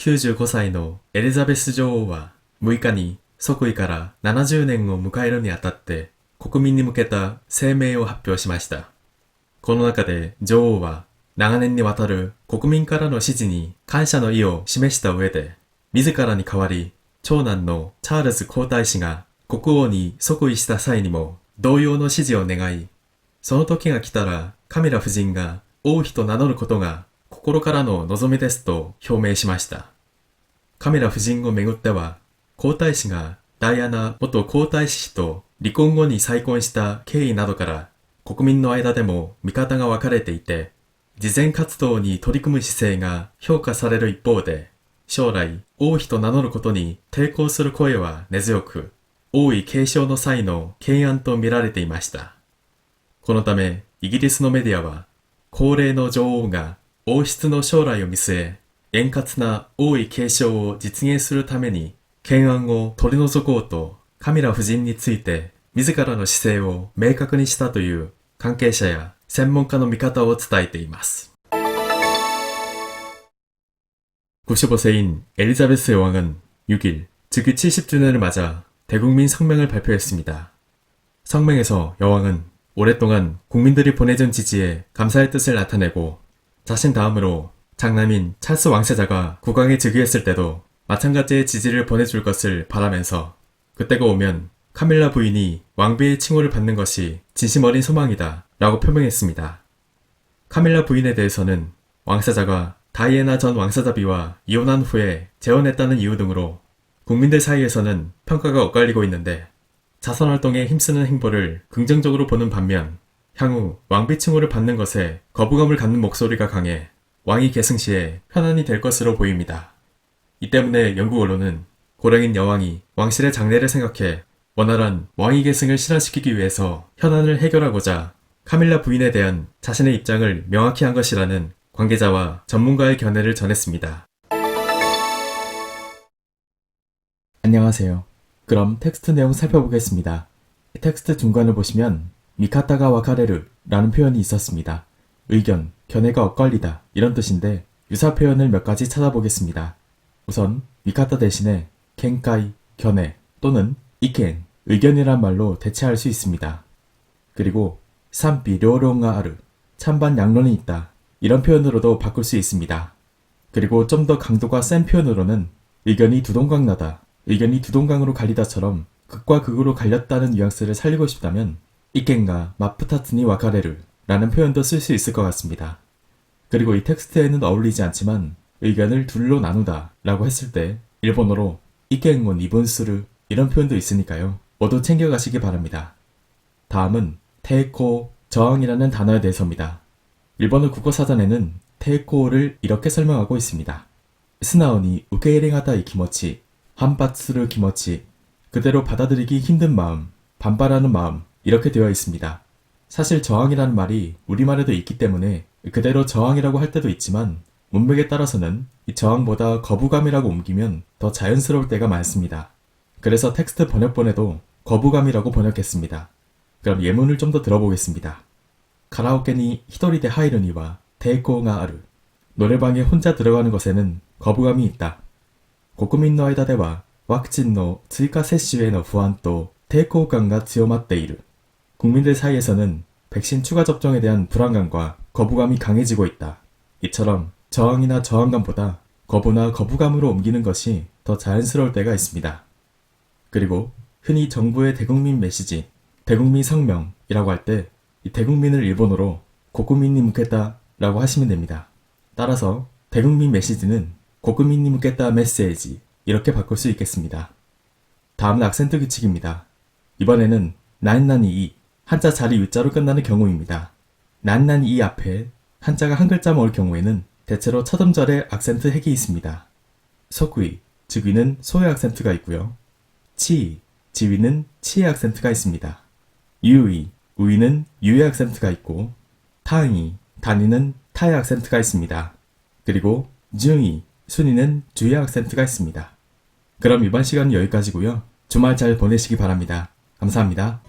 95歳のエリザベス女王は6日に即位から70年を迎えるにあたって国民に向けた声明を発表しました。この中で女王は長年にわたる国民からの支持に感謝の意を示した上で自らに代わり長男のチャールズ皇太子が国王に即位した際にも同様の支持を願い、その時が来たらカミラ夫人が王妃と名乗ることが心からの望みですと表明しました。カミラ夫人をめぐっては、皇太子がダイアナ元皇太子妃と離婚後に再婚した経緯などから国民の間でも見方が分かれていて、慈善活動に取り組む姿勢が評価される一方で、将来王妃と名乗ることに抵抗する声は根強く、王位継承の際の懸案と見られていました。このため、イギリスのメディアは、高齢の女王が王室の将来を見据え、円滑な王位継承を実現するために、懸案を取り除こうと、カミラ夫人について自らの姿勢を明確にしたという関係者や専門家の見方を伝えています。 95세인 엘리자베스 여왕은 6일 즉위 70주년을 맞아 대국민 성명을 발표했습니다. 성명에서 여왕은 오랫동안 국민들이 보내준 지지에 감사의 뜻을 나타내고 자신 다음으로 장남인 찰스 왕세자가 국왕에 즉위했을 때도 마찬가지의 지지를 보내줄 것을 바라면서 그때가 오면 카밀라 부인이 왕비의 칭호를 받는 것이 진심 어린 소망이다 라고 표명했습니다. 카밀라 부인에 대해서는 왕세자가 다이애나 전 왕세자비와 이혼한 후에 재혼했다는 이유 등으로 국민들 사이에서는 평가가 엇갈리고 있는데 자선 활동에 힘쓰는 행보를 긍정적으로 보는 반면 향후 왕비 칭호를 받는 것에 거부감을 갖는 목소리가 강해 왕위 계승 시에 편안이 될 것으로 보입니다. 이 때문에 영국 언론은 고령인 여왕이 왕실의 장래를 생각해 원활한 왕위 계승을 실현시키기 위해서 현안을 해결하고자 카밀라 부인에 대한 자신의 입장을 명확히 한 것이라는 관계자와 전문가의 견해를 전했습니다. 안녕하세요. 그럼 텍스트 내용 살펴보겠습니다. 텍스트 중간을 보시면 미카타가 와카레르 라는 표현이 있었습니다. 의견, 견해가 엇갈리다 이런 뜻인데 유사 표현을 몇 가지 찾아보겠습니다. 우선 미카타 대신에 켄카이, 견해 또는 이켄, 의견이란 말로 대체할 수 있습니다. 그리고 산비 료롱가 아르, 찬반 양론이 있다 이런 표현으로도 바꿀 수 있습니다. 그리고 좀 더 강도가 센 표현으로는 의견이 두동강 나다, 의견이 두동강으로 갈리다처럼 극과 극으로 갈렸다는 뉘앙스를 살리고 싶다면 이켄가 마프타츠니 와카레르 라는 표현도 쓸 수 있을 것 같습니다. 그리고 이 텍스트에는 어울리지 않지만 의견을 둘로 나누다 라고 했을 때 일본어로 이켄곤 이본스르 이런 표현도 있으니까요. 모두 챙겨가시기 바랍니다. 다음은 테이코, 저항이라는 단어에 대해서입니다. 일본어 국어 사전에는 테이코를 이렇게 설명하고 있습니다. 스나오니 우케이링하다 이 기모치, 한바츠르 기모치, 그대로 받아들이기 힘든 마음, 반발하는 마음 이렇게 되어 있습니다. 사실 저항이라는 말이 우리말에도 있기 때문에 그대로 저항이라고 할 때도 있지만 문맥에 따라서는 이 저항보다 거부감이라고 옮기면 더 자연스러울 때가 많습니다. 그래서 텍스트 번역본에도 거부감이라고 번역했습니다. 그럼 예문을 좀 더 들어보겠습니다. 가라오케니 히도리데 하이르니와 테이코가 아르 노래방에 혼자 들어가는 것에는 거부감이 있다. 국민の間ではワクチンの追加接種への不安と抵抗感が強まっている. 국민들 사이에서는 백신 추가 접종에 대한 불안감과 거부감이 강해지고 있다. 이처럼 저항이나 저항감보다 거부나 거부감으로 옮기는 것이 더 자연스러울 때가 있습니다. 그리고 흔히 정부의 대국민 메시지, 대국민 성명이라고 할 때 이 대국민을 일본어로 고국민이 묻겠다 라고 하시면 됩니다. 따라서 대국민 메시지는 고국민이 묻겠다 메시지 이렇게 바꿀 수 있겠습니다. 다음은 악센트 규칙입니다. 이번에는 난난이 이 한자 자리 위자로 끝나는 경우입니다. 난난이 이 앞에 한자가 한 글자만 올 경우에는 대체로 첫 음절에 악센트 핵이 있습니다. 속위, 즉위는 소의 악센트가 있고요. 치, 지위는 치의 악센트가 있습니다. 유의, 우위는 유의 악센트가 있고 타의, 단위는 타의 악센트가 있습니다. 그리고 중의, 순위는 주의 악센트가 있습니다. 그럼 이번 시간은 여기까지고요. 주말 잘 보내시기 바랍니다. 감사합니다.